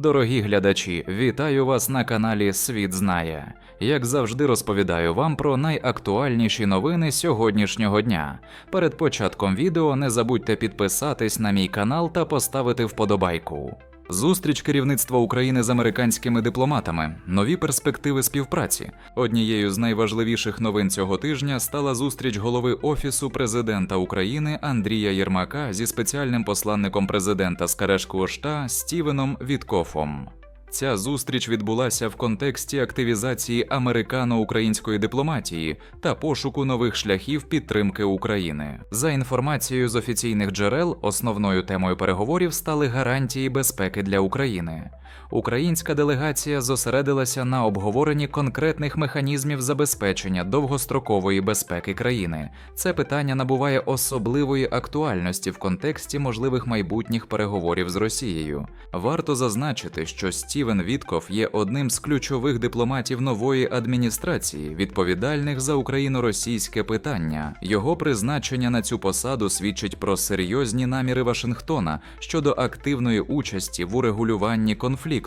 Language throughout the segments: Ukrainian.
Дорогі глядачі, вітаю вас на каналі Світ Знає. Як завжди, розповідаю вам про найактуальніші новини сьогоднішнього дня. Перед початком відео не забудьте підписатись на мій канал та поставити вподобайку. Зустріч керівництва України з американськими дипломатами, нові перспективи співпраці. Однією з найважливіших новин цього тижня стала зустріч голови Офісу президента України Андрія Єрмака зі спеціальним посланником президента з шта Стівеном Віткофом. Ця зустріч відбулася в контексті активізації американо-української дипломатії та пошуку нових шляхів підтримки України. За інформацією з офіційних джерел, основною темою переговорів стали гарантії безпеки для України. Українська делегація зосередилася на обговоренні конкретних механізмів забезпечення довгострокової безпеки країни. Це питання набуває особливої актуальності в контексті можливих майбутніх переговорів з Росією. Варто зазначити, що Стівен Вітков є одним з ключових дипломатів нової адміністрації, відповідальних за україно-російське питання. Його призначення на цю посаду свідчить про серйозні наміри Вашингтона щодо активної участі в урегулюванні конфлікту.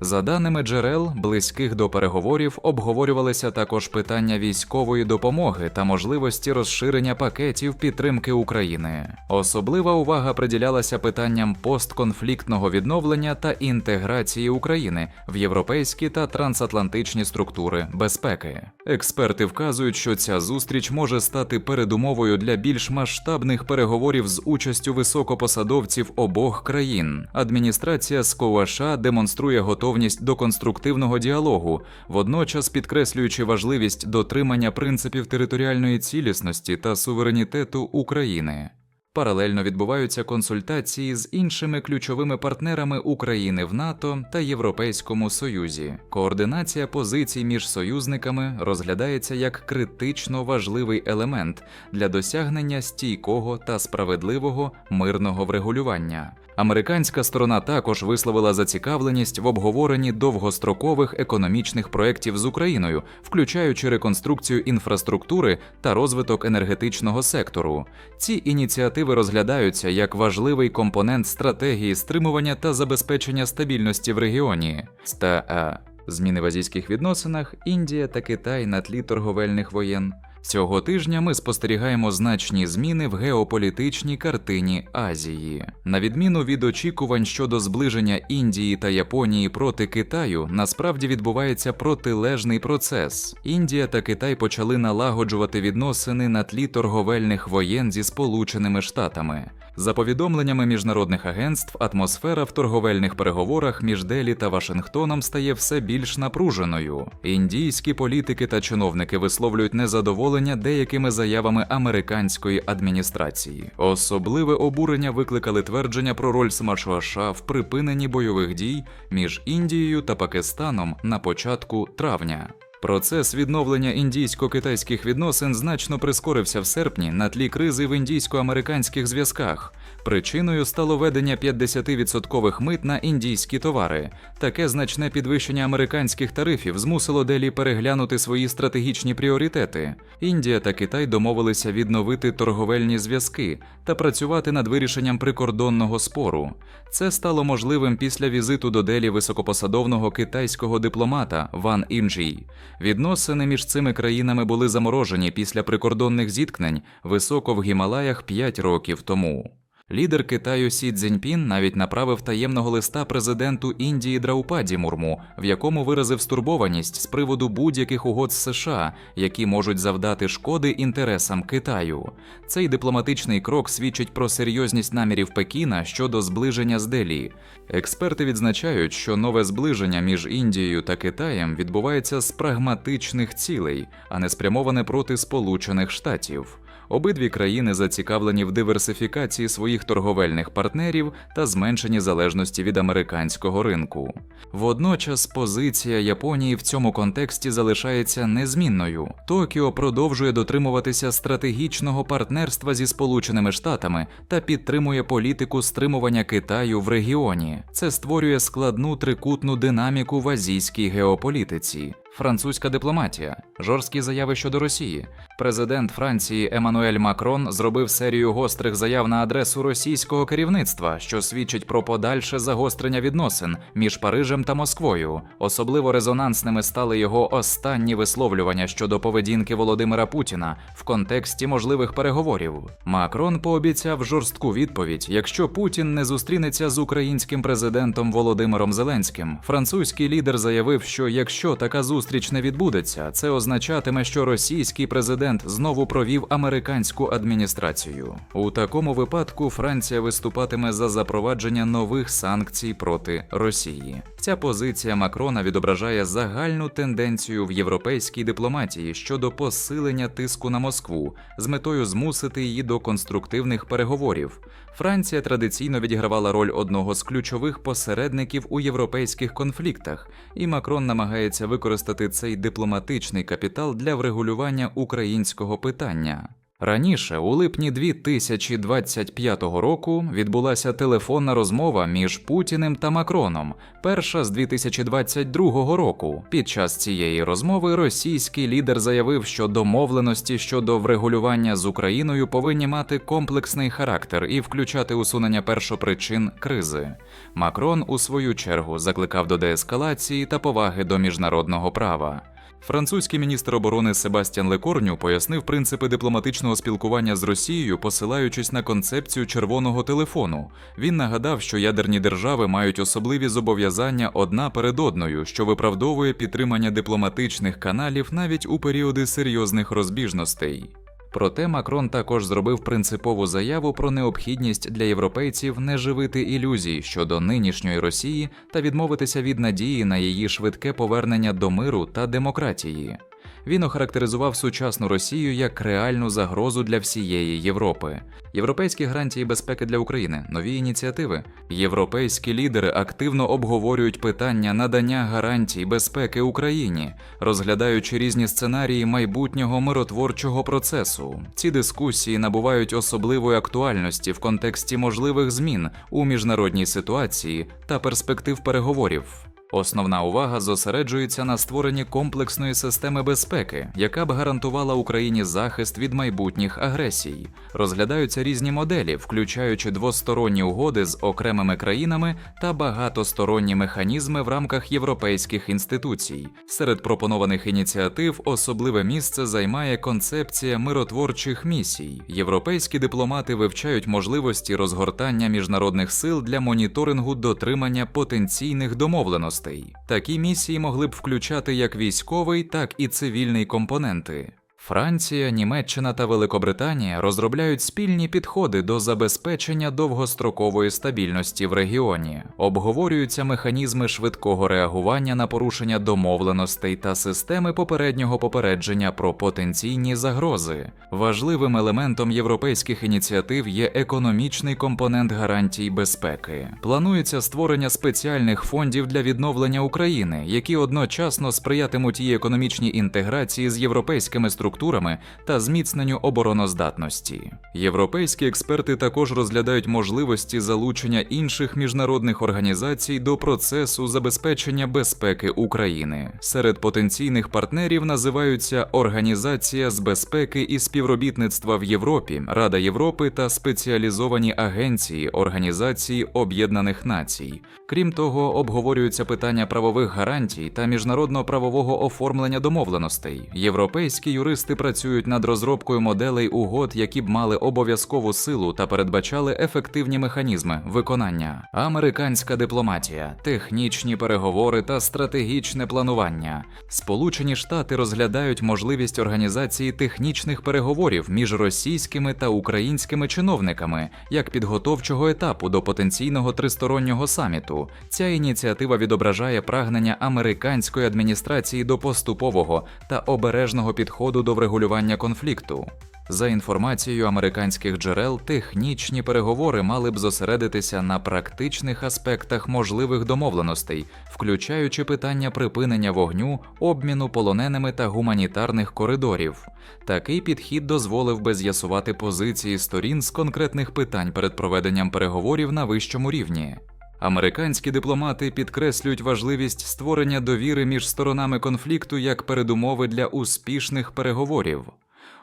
За даними джерел, близьких до переговорів, обговорювалися також питання військової допомоги та можливості розширення пакетів підтримки України. Особлива увага приділялася питанням постконфліктного відновлення та інтеграції України в європейські та трансатлантичні структури безпеки. Експерти вказують, що ця зустріч може стати передумовою для більш масштабних переговорів з участю високопосадовців обох країн. Адміністрація Сковаша демонструє готовність до конструктивного діалогу, водночас підкреслюючи важливість дотримання принципів територіальної цілісності та суверенітету України. Паралельно відбуваються консультації з іншими ключовими партнерами України в НАТО та Європейському Союзі. Координація позицій між союзниками розглядається як критично важливий елемент для досягнення стійкого та справедливого мирного врегулювання. Американська сторона також висловила зацікавленість в обговоренні довгострокових економічних проєктів з Україною, включаючи реконструкцію інфраструктури та розвиток енергетичного сектору. Ці ініціативи розглядаються як важливий компонент стратегії стримування та забезпечення стабільності в регіоні. СТА. Зміни в азійських відносинах, Індія та Китай на тлі торговельних воєн. Цього тижня ми спостерігаємо значні зміни в геополітичній картині Азії. На відміну від очікувань щодо зближення Індії та Японії проти Китаю, насправді відбувається протилежний процес. Індія та Китай почали налагоджувати відносини на тлі торговельних воєн зі Сполученими Штатами. За повідомленнями міжнародних агентств, атмосфера в торговельних переговорах між Делі та Вашингтоном стає все більш напруженою. Індійські політики та чиновники висловлюють незадоволення деякими заявами американської адміністрації. Особливе обурення викликали твердження про роль США в припиненні бойових дій між Індією та Пакистаном на початку травня. Процес відновлення індійсько-китайських відносин значно прискорився в серпні на тлі кризи в індійсько-американських зв'язках. Причиною стало ведення 50% мит на індійські товари. Таке значне підвищення американських тарифів змусило Делі переглянути свої стратегічні пріоритети. Індія та Китай домовилися відновити торговельні зв'язки та працювати над вирішенням прикордонного спору. Це стало можливим після візиту до Делі високопосадовного китайського дипломата Ван Інджій. Відносини між цими країнами були заморожені після прикордонних зіткнень високо в Гімалаях 5 років тому. Лідер Китаю Сі Цзіньпін навіть направив таємного листа президенту Індії Драупаді Мурму, в якому виразив стурбованість з приводу будь-яких угод з США, які можуть завдати шкоди інтересам Китаю. Цей дипломатичний крок свідчить про серйозність намірів Пекіна щодо зближення з Делі. Експерти відзначають, що нове зближення між Індією та Китаєм відбувається з прагматичних цілей, а не спрямоване проти Сполучених Штатів. Обидві країни зацікавлені в диверсифікації своїх торговельних партнерів та зменшенні залежності від американського ринку. Водночас позиція Японії в цьому контексті залишається незмінною. Токіо продовжує дотримуватися стратегічного партнерства зі Сполученими Штатами та підтримує політику стримування Китаю в регіоні. Це створює складну трикутну динаміку в азійській геополітиці. Французька дипломатія, жорсткі заяви щодо Росії. Президент Франції Еммануель Макрон зробив серію гострих заяв на адресу російського керівництва, що свідчить про подальше загострення відносин між Парижем та Москвою. Особливо резонансними стали його останні висловлювання щодо поведінки Володимира Путіна в контексті можливих переговорів. Макрон пообіцяв жорстку відповідь, якщо Путін не зустрінеться з українським президентом Володимиром Зеленським. Французький лідер заявив, що якщо така зустріч не відбудеться, це означатиме, що російський президент знову провів американську адміністрацію. У такому випадку Франція виступатиме за запровадження нових санкцій проти Росії. Ця позиція Макрона відображає загальну тенденцію в європейській дипломатії щодо посилення тиску на Москву з метою змусити її до конструктивних переговорів. Франція традиційно відігравала роль одного з ключових посередників у європейських конфліктах, і Макрон намагається використати цей дипломатичний капітал для врегулювання українського питання. Раніше, у липні 2025 року, відбулася телефонна розмова між Путіним та Макроном, перша з 2022 року. Під час цієї розмови російський лідер заявив, що домовленості щодо врегулювання з Україною повинні мати комплексний характер і включати усунення першопричин кризи. Макрон, у свою чергу, закликав до деескалації та поваги до міжнародного права. Французький міністр оборони Себастьян Лекорню пояснив принципи дипломатичного спілкування з Росією, посилаючись на концепцію червоного телефону. Він нагадав, що ядерні держави мають особливі зобов'язання одна перед одною, що виправдовує підтримання дипломатичних каналів навіть у періоди серйозних розбіжностей. Проте Макрон також зробив принципову заяву про необхідність для європейців не живити ілюзій щодо нинішньої Росії та відмовитися від надії на її швидке повернення до миру та демократії. Він охарактеризував сучасну Росію як реальну загрозу для всієї Європи. Європейські гарантії безпеки для України, нові ініціативи. Європейські лідери активно обговорюють питання надання гарантій безпеки Україні, розглядаючи різні сценарії майбутнього миротворчого процесу. Ці дискусії набувають особливої актуальності в контексті можливих змін у міжнародній ситуації та перспектив переговорів. Основна увага зосереджується на створенні комплексної системи безпеки, яка б гарантувала Україні захист від майбутніх агресій. Розглядаються різні моделі, включаючи двосторонні угоди з окремими країнами та багатосторонні механізми в рамках європейських інституцій. Серед пропонованих ініціатив особливе місце займає концепція миротворчих місій. Європейські дипломати вивчають можливості розгортання міжнародних сил для моніторингу дотримання потенційних домовленостей. Такі місії могли б включати як військовий, так і цивільний компоненти. Франція, Німеччина та Великобританія розробляють спільні підходи до забезпечення довгострокової стабільності в регіоні, обговорюються механізми швидкого реагування на порушення домовленостей та системи попереднього попередження про потенційні загрози. Важливим елементом європейських ініціатив є економічний компонент гарантій безпеки. Планується створення спеціальних фондів для відновлення України, які одночасно сприятимуть її економічній інтеграції з європейськими структурами структурами та зміцненню обороноздатності. Європейські експерти також розглядають можливості залучення інших міжнародних організацій до процесу забезпечення безпеки України. Серед потенційних партнерів називаються Організація з безпеки і співробітництва в Європі, Рада Європи та спеціалізовані агенції Організації Об'єднаних Націй. Крім того, обговорюються питання правових гарантій та міжнародно-правового оформлення домовленостей. Європейські юристи працюють над розробкою моделей угод, які б мали обов'язкову силу та передбачали ефективні механізми виконання. Американська дипломатія, технічні переговори та стратегічне планування. Сполучені Штати розглядають можливість організації технічних переговорів між російськими та українськими чиновниками як підготовчого етапу до потенційного тристороннього саміту. Ця ініціатива відображає прагнення американської адміністрації до поступового та обережного підходу до врегулювання конфлікту. За інформацією американських джерел, технічні переговори мали б зосередитися на практичних аспектах можливих домовленостей, включаючи питання припинення вогню, обміну полоненими та гуманітарних коридорів. Такий підхід дозволив би з'ясувати позиції сторін з конкретних питань перед проведенням переговорів на вищому рівні. Американські дипломати підкреслюють важливість створення довіри між сторонами конфлікту як передумови для успішних переговорів.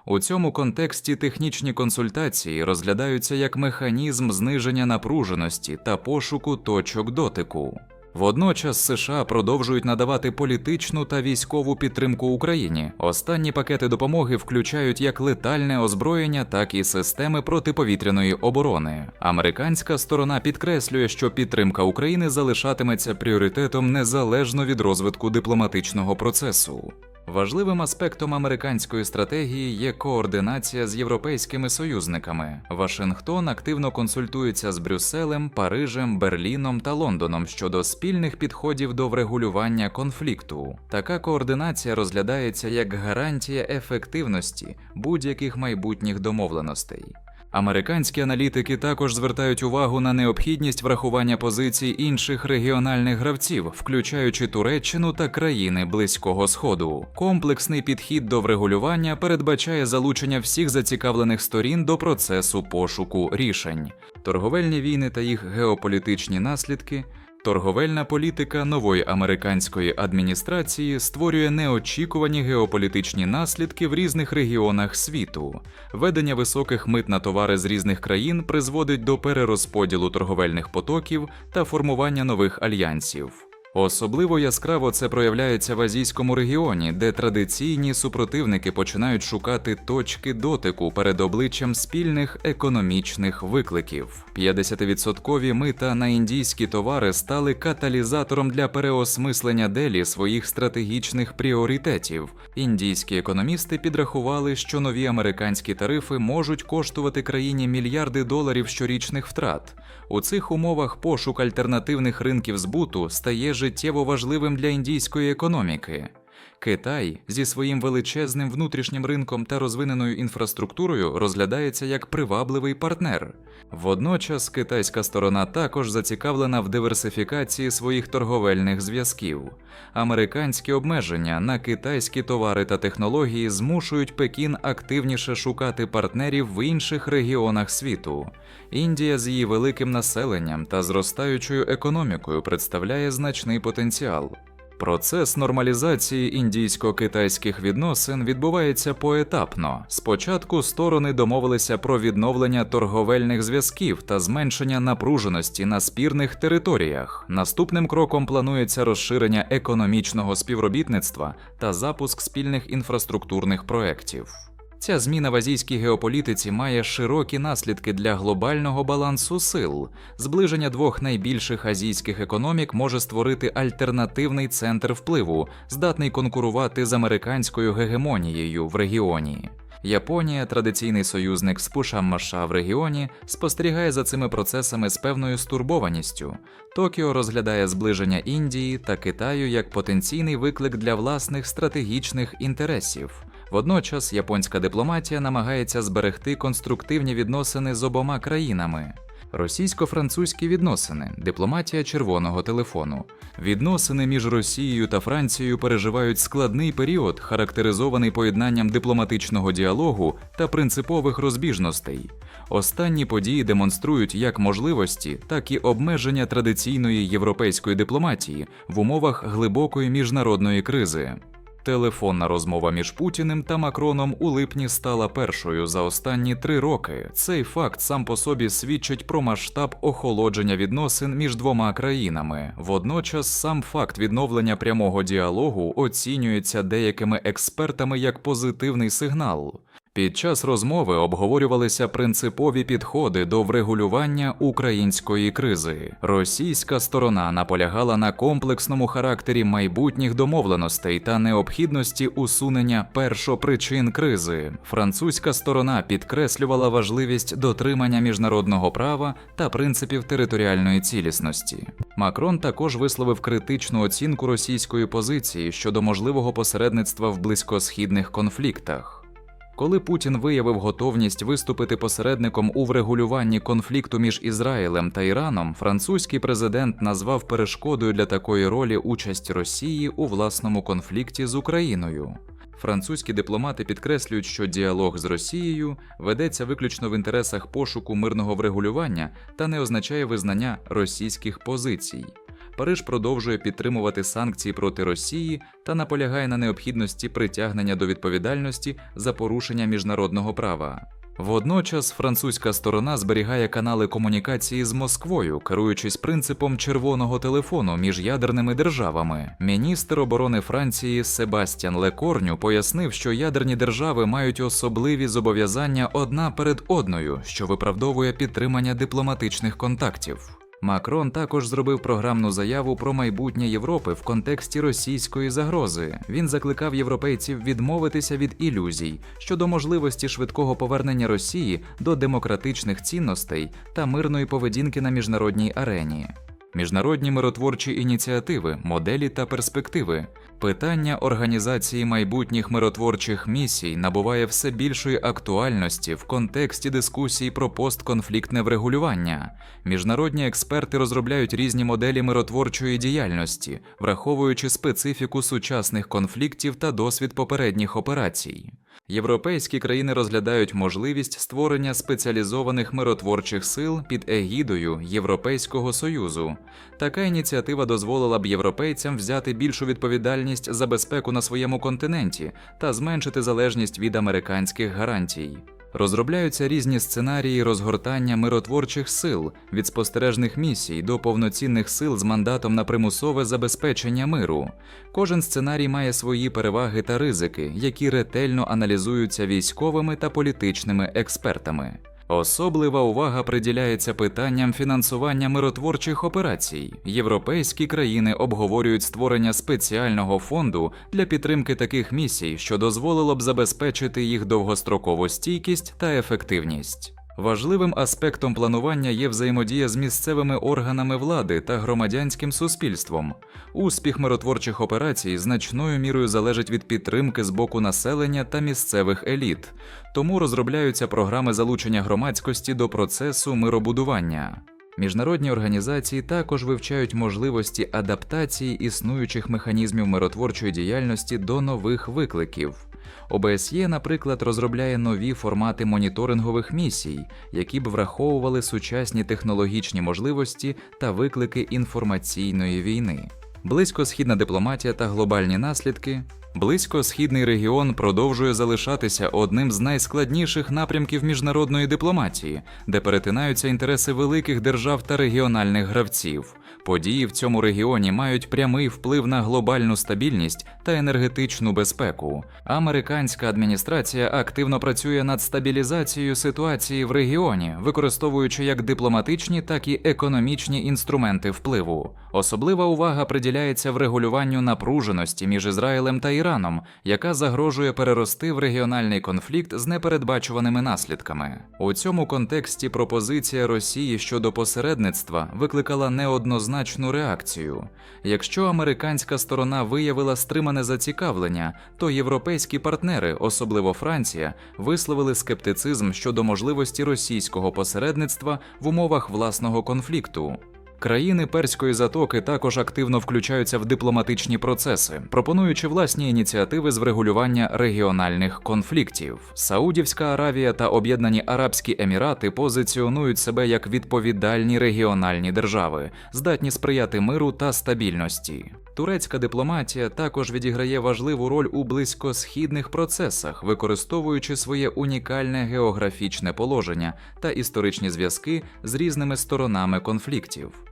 У цьому контексті технічні консультації розглядаються як механізм зниження напруженості та пошуку точок дотику. Водночас США продовжують надавати політичну та військову підтримку Україні. Останні пакети допомоги включають як летальне озброєння, так і системи протиповітряної оборони. Американська сторона підкреслює, що підтримка України залишатиметься пріоритетом незалежно від розвитку дипломатичного процесу. Важливим аспектом американської стратегії є координація з європейськими союзниками. Вашингтон активно консультується з Брюсселем, Парижем, Берліном та Лондоном щодо спільних підходів до врегулювання конфлікту. Така координація розглядається як гарантія ефективності будь-яких майбутніх домовленостей. Американські аналітики також звертають увагу на необхідність врахування позицій інших регіональних гравців, включаючи Туреччину та країни Близького Сходу. Комплексний підхід до врегулювання передбачає залучення всіх зацікавлених сторін до процесу пошуку рішень. Торговельні війни та їх геополітичні наслідки Торговельна політика нової американської адміністрації створює неочікувані геополітичні наслідки в різних регіонах світу. Ведення високих мит на товари з різних країн призводить до перерозподілу торговельних потоків та формування нових альянсів. Особливо яскраво це проявляється в азійському регіоні, де традиційні супротивники починають шукати точки дотику перед обличчям спільних економічних викликів. 50% мита на індійські товари стали каталізатором для переосмислення делі своїх стратегічних пріоритетів. Індійські економісти підрахували, що нові американські тарифи можуть коштувати країні мільярди доларів щорічних втрат. У цих умовах пошук альтернативних ринків збуту стає життєво важливим для індійської економіки. Китай зі своїм величезним внутрішнім ринком та розвиненою інфраструктурою розглядається як привабливий партнер. Водночас китайська сторона також зацікавлена в диверсифікації своїх торговельних зв'язків. Американські обмеження на китайські товари та технології змушують Пекін активніше шукати партнерів в інших регіонах світу. Індія з її великим населенням та зростаючою економікою представляє значний потенціал. Процес нормалізації індійсько-китайських відносин відбувається поетапно. Спочатку сторони домовилися про відновлення торговельних зв'язків та зменшення напруженості на спірних територіях. Наступним кроком планується розширення економічного співробітництва та запуск спільних інфраструктурних проєктів. Ця зміна в азійській геополітиці має широкі наслідки для глобального балансу сил. Зближення двох найбільших азійських економік може створити альтернативний центр впливу, здатний конкурувати з американською гегемонією в регіоні. Японія, традиційний союзник Спуша Маша в регіоні, спостерігає за цими процесами з певною стурбованістю. Токіо розглядає зближення Індії та Китаю як потенційний виклик для власних стратегічних інтересів. Водночас японська дипломатія намагається зберегти конструктивні відносини з обома країнами. Російсько-французькі відносини, дипломатія червоного телефону. Відносини між Росією та Францією переживають складний період, характеризований поєднанням дипломатичного діалогу та принципових розбіжностей. Останні події демонструють як можливості, так і обмеження традиційної європейської дипломатії в умовах глибокої міжнародної кризи. Телефонна розмова між Путіним та Макроном у липні стала першою за останні три роки. Цей факт сам по собі свідчить про масштаб охолодження відносин між двома країнами. Водночас сам факт відновлення прямого діалогу оцінюється деякими експертами як позитивний сигнал. Під час розмови обговорювалися принципові підходи до врегулювання української кризи. Російська сторона наполягала на комплексному характері майбутніх домовленостей та необхідності усунення першопричин кризи. Французька сторона підкреслювала важливість дотримання міжнародного права та принципів територіальної цілісності. Макрон також висловив критичну оцінку російської позиції щодо можливого посередництва в близькосхідних конфліктах. Коли Путін виявив готовність виступити посередником у врегулюванні конфлікту між Ізраїлем та Іраном, французький президент назвав перешкодою для такої ролі участь Росії у власному конфлікті з Україною. Французькі дипломати підкреслюють, що діалог з Росією ведеться виключно в інтересах пошуку мирного врегулювання та не означає визнання російських позицій. Париж продовжує підтримувати санкції проти Росії та наполягає на необхідності притягнення до відповідальності за порушення міжнародного права. Водночас французька сторона зберігає канали комунікації з Москвою, керуючись принципом червоного телефону між ядерними державами. Міністр оборони Франції Себастьян Лекорню пояснив, що ядерні держави мають особливі зобов'язання одна перед одною, що виправдовує підтримання дипломатичних контактів. Макрон також зробив програмну заяву про майбутнє Європи в контексті російської загрози. Він закликав європейців відмовитися від ілюзій щодо можливості швидкого повернення Росії до демократичних цінностей та мирної поведінки на міжнародній арені. Міжнародні миротворчі ініціативи, моделі та перспективи. Питання організації майбутніх миротворчих місій набуває все більшої актуальності в контексті дискусій про постконфліктне врегулювання. Міжнародні експерти розробляють різні моделі миротворчої діяльності, враховуючи специфіку сучасних конфліктів та досвід попередніх операцій. Європейські країни розглядають можливість створення спеціалізованих миротворчих сил під егідою Європейського союзу. Така ініціатива дозволила б європейцям взяти більшу відповідальність за безпеку на своєму континенті та зменшити залежність від американських гарантій. Розробляються різні сценарії розгортання миротворчих сил від спостережних місій до повноцінних сил з мандатом на примусове забезпечення миру. Кожен сценарій має свої переваги та ризики, які ретельно аналізуються військовими та політичними експертами. Особлива увага приділяється питанням фінансування миротворчих операцій. Європейські країни обговорюють створення спеціального фонду для підтримки таких місій, що дозволило б забезпечити їх довгострокову стійкість та ефективність. Важливим аспектом планування є взаємодія з місцевими органами влади та громадянським суспільством. Успіх миротворчих операцій значною мірою залежить від підтримки з боку населення та місцевих еліт, тому розробляються програми залучення громадськості до процесу миробудування. Міжнародні організації також вивчають можливості адаптації існуючих механізмів миротворчої діяльності до нових викликів. ОБСЄ, наприклад, розробляє нові формати моніторингових місій, які б враховували сучасні технологічні можливості та виклики інформаційної війни. Близькосхідна дипломатія та глобальні наслідки. Близькосхідний регіон продовжує залишатися одним з найскладніших напрямків міжнародної дипломатії, де перетинаються інтереси великих держав та регіональних гравців. Події в цьому регіоні мають прямий вплив на глобальну стабільність та енергетичну безпеку. Американська адміністрація активно працює над стабілізацією ситуації в регіоні, використовуючи як дипломатичні, так і економічні інструменти впливу. Особлива увага приділяється врегулюванню напруженості між Ізраїлем та Іраном, яка загрожує перерости в регіональний конфлікт з непередбачуваними наслідками. У цьому контексті пропозиція Росії щодо посередництва викликала неоднозначну реакцію. Якщо американська сторона виявила стримане зацікавлення, то європейські партнери, особливо Франція, висловили скептицизм щодо можливості російського посередництва в умовах власного конфлікту. Країни перської затоки також активно включаються в дипломатичні процеси, пропонуючи власні ініціативи з врегулювання регіональних конфліктів. Саудівська Аравія та Об'єднані Арабські Емірати позиціонують себе як відповідальні регіональні держави, здатні сприяти миру та стабільності. Турецька дипломатія також відіграє важливу роль у близькосхідних процесах, використовуючи своє унікальне географічне положення та історичні зв'язки з різними сторонами конфліктів.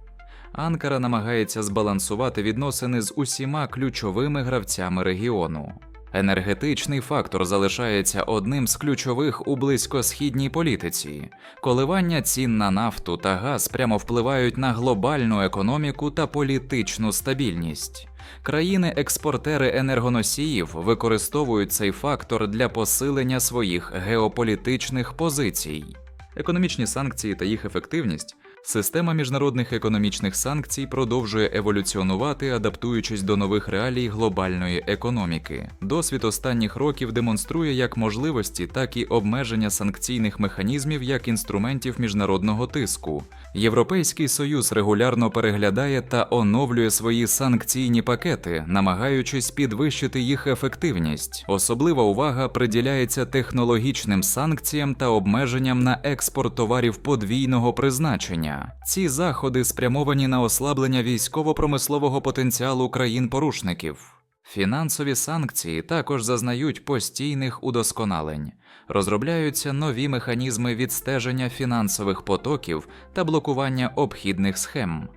Анкара намагається збалансувати відносини з усіма ключовими гравцями регіону. Енергетичний фактор залишається одним з ключових у близькосхідній політиці. Коливання цін на нафту та газ прямо впливають на глобальну економіку та політичну стабільність. Країни-експортери енергоносіїв використовують цей фактор для посилення своїх геополітичних позицій. Економічні санкції та їх ефективність Система міжнародних економічних санкцій продовжує еволюціонувати, адаптуючись до нових реалій глобальної економіки. Досвід останніх років демонструє як можливості, так і обмеження санкційних механізмів як інструментів міжнародного тиску. Європейський союз регулярно переглядає та оновлює свої санкційні пакети, намагаючись підвищити їх ефективність. Особлива увага приділяється технологічним санкціям та обмеженням на експорт товарів подвійного призначення. Ці заходи спрямовані на ослаблення військово-промислового потенціалу країн-порушників. Фінансові санкції також зазнають постійних удосконалень. Розробляються нові механізми відстеження фінансових потоків та блокування обхідних схем.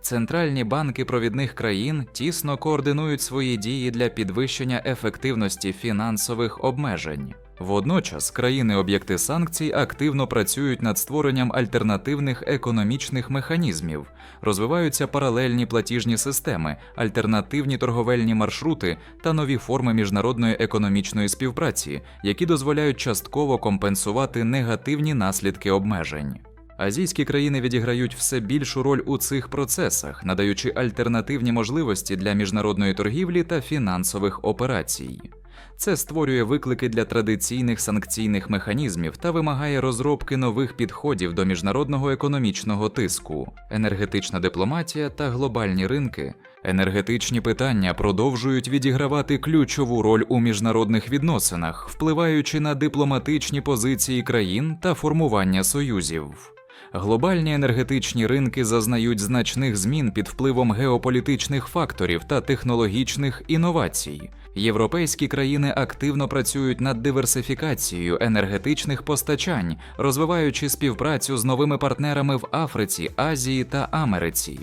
Центральні банки провідних країн тісно координують свої дії для підвищення ефективності фінансових обмежень. Водночас країни-об'єкти санкцій активно працюють над створенням альтернативних економічних механізмів, розвиваються паралельні платіжні системи, альтернативні торговельні маршрути та нові форми міжнародної економічної співпраці, які дозволяють частково компенсувати негативні наслідки обмежень. Азійські країни відіграють все більшу роль у цих процесах, надаючи альтернативні можливості для міжнародної торгівлі та фінансових операцій. Це створює виклики для традиційних санкційних механізмів та вимагає розробки нових підходів до міжнародного економічного тиску, енергетична дипломатія та глобальні ринки. Енергетичні питання продовжують відігравати ключову роль у міжнародних відносинах, впливаючи на дипломатичні позиції країн та формування союзів. Глобальні енергетичні ринки зазнають значних змін під впливом геополітичних факторів та технологічних інновацій. Європейські країни активно працюють над диверсифікацією енергетичних постачань, розвиваючи співпрацю з новими партнерами в Африці, Азії та Америці.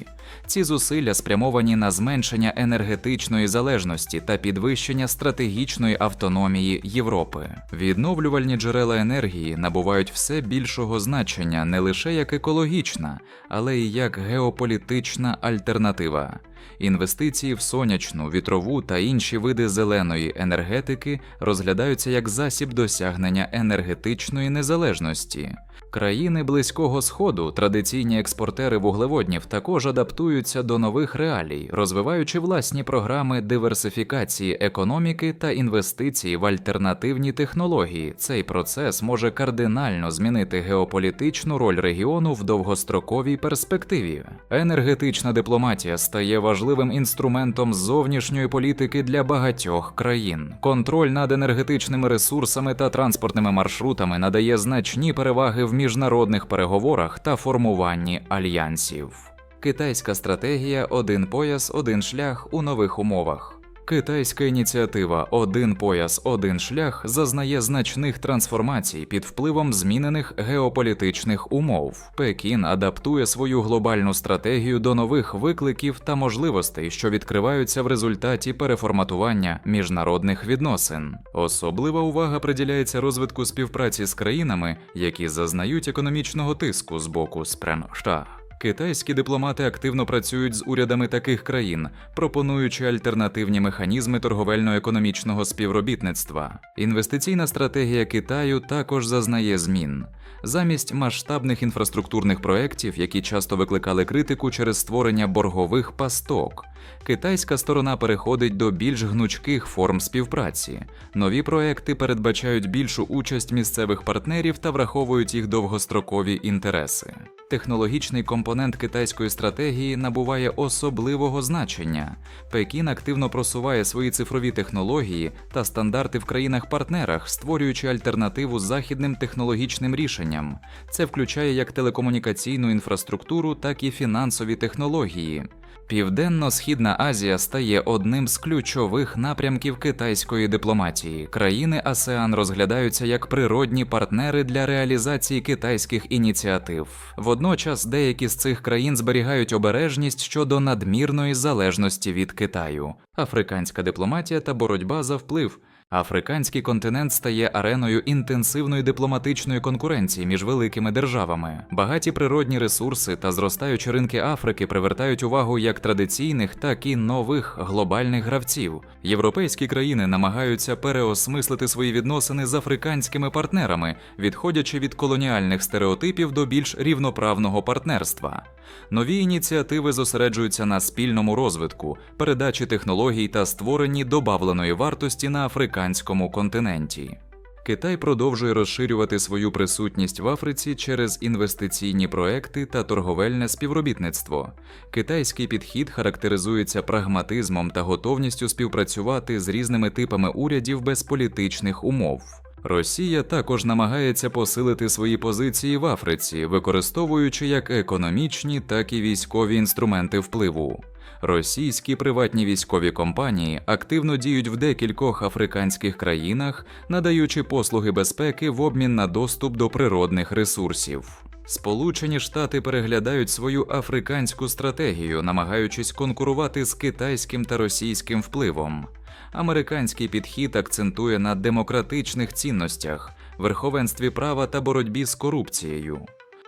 Ці зусилля спрямовані на зменшення енергетичної залежності та підвищення стратегічної автономії Європи. Відновлювальні джерела енергії набувають все більшого значення не лише як екологічна, але й як геополітична альтернатива. Інвестиції в сонячну, вітрову та інші види зеленої енергетики розглядаються як засіб досягнення енергетичної незалежності. Країни Близького Сходу, традиційні експортери вуглеводнів, також адаптуються до нових реалій, розвиваючи власні програми диверсифікації економіки та інвестицій в альтернативні технології. Цей процес може кардинально змінити геополітичну роль регіону в довгостроковій перспективі. Енергетична дипломатія стає важливим інструментом зовнішньої політики для багатьох країн. Контроль над енергетичними ресурсами та транспортними маршрутами надає значні переваги в міжнародних переговорах та формуванні альянсів. Китайська стратегія Один пояс, один шлях у нових умовах. Китайська ініціатива Один пояс, один шлях зазнає значних трансформацій під впливом змінених геополітичних умов. Пекін адаптує свою глобальну стратегію до нових викликів та можливостей, що відкриваються в результаті переформатування міжнародних відносин. Особлива увага приділяється розвитку співпраці з країнами, які зазнають економічного тиску з боку США. Китайські дипломати активно працюють з урядами таких країн, пропонуючи альтернативні механізми торговельно-економічного співробітництва. Інвестиційна стратегія Китаю також зазнає змін. Замість масштабних інфраструктурних проєктів, які часто викликали критику через створення боргових пасток, китайська сторона переходить до більш гнучких форм співпраці. Нові проекти передбачають більшу участь місцевих партнерів та враховують їх довгострокові інтереси. Технологічний компонент китайської стратегії набуває особливого значення. Пекін активно просуває свої цифрові технології та стандарти в країнах-партнерах, створюючи альтернативу західним технологічним рішенням. Це включає як телекомунікаційну інфраструктуру, так і фінансові технології. Південно-східна Азія стає одним з ключових напрямків китайської дипломатії. Країни АСЕАН розглядаються як природні партнери для реалізації китайських ініціатив. Водночас деякі з цих країн зберігають обережність щодо надмірної залежності від Китаю. Африканська дипломатія та боротьба за вплив. Африканський континент стає ареною інтенсивної дипломатичної конкуренції між великими державами. Багаті природні ресурси та зростаючі ринки Африки привертають увагу як традиційних, так і нових глобальних гравців. Європейські країни намагаються переосмислити свої відносини з африканськими партнерами, відходячи від колоніальних стереотипів до більш рівноправного партнерства. Нові ініціативи зосереджуються на спільному розвитку, передачі технологій та створенні добавленої вартості на африканському континенті. Китай продовжує розширювати свою присутність в Африці через інвестиційні проекти та торговельне співробітництво. Китайський підхід характеризується прагматизмом та готовністю співпрацювати з різними типами урядів без політичних умов. Росія також намагається посилити свої позиції в Африці, використовуючи як економічні, так і військові інструменти впливу. Російські приватні військові компанії активно діють в декількох африканських країнах, надаючи послуги безпеки в обмін на доступ до природних ресурсів. Сполучені Штати переглядають свою африканську стратегію, намагаючись конкурувати з китайським та російським впливом. Американський підхід акцентує на демократичних цінностях, верховенстві права та боротьбі з корупцією.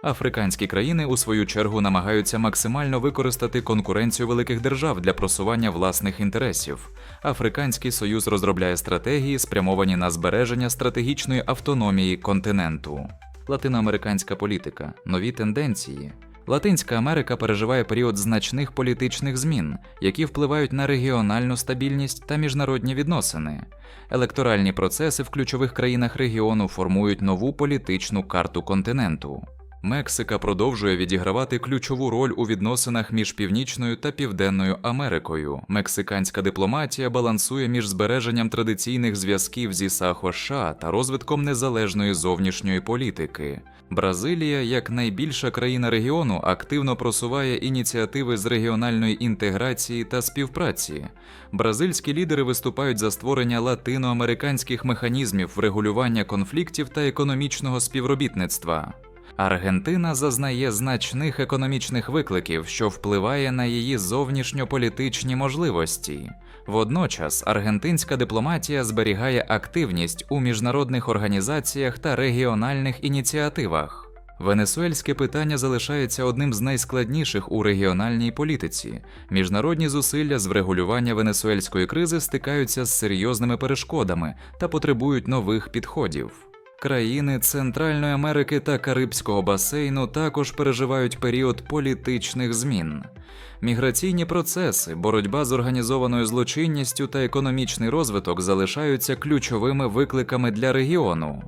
Африканські країни у свою чергу намагаються максимально використати конкуренцію великих держав для просування власних інтересів. Африканський союз розробляє стратегії, спрямовані на збереження стратегічної автономії континенту. Латиноамериканська політика, нові тенденції. Латинська Америка переживає період значних політичних змін, які впливають на регіональну стабільність та міжнародні відносини. Електоральні процеси в ключових країнах регіону формують нову політичну карту континенту. Мексика продовжує відігравати ключову роль у відносинах між Північною та Південною Америкою. Мексиканська дипломатія балансує між збереженням традиційних зв'язків зі США та розвитком незалежної зовнішньої політики. Бразилія, як найбільша країна регіону, активно просуває ініціативи з регіональної інтеграції та співпраці. Бразильські лідери виступають за створення латиноамериканських механізмів врегулювання конфліктів та економічного співробітництва. Аргентина зазнає значних економічних викликів, що впливає на її зовнішньополітичні можливості. Водночас аргентинська дипломатія зберігає активність у міжнародних організаціях та регіональних ініціативах. Венесуельське питання залишається одним з найскладніших у регіональній політиці. Міжнародні зусилля з врегулювання венесуельської кризи стикаються з серйозними перешкодами та потребують нових підходів. Країни Центральної Америки та Карибського басейну також переживають період політичних змін. Міграційні процеси, боротьба з організованою злочинністю та економічний розвиток залишаються ключовими викликами для регіону.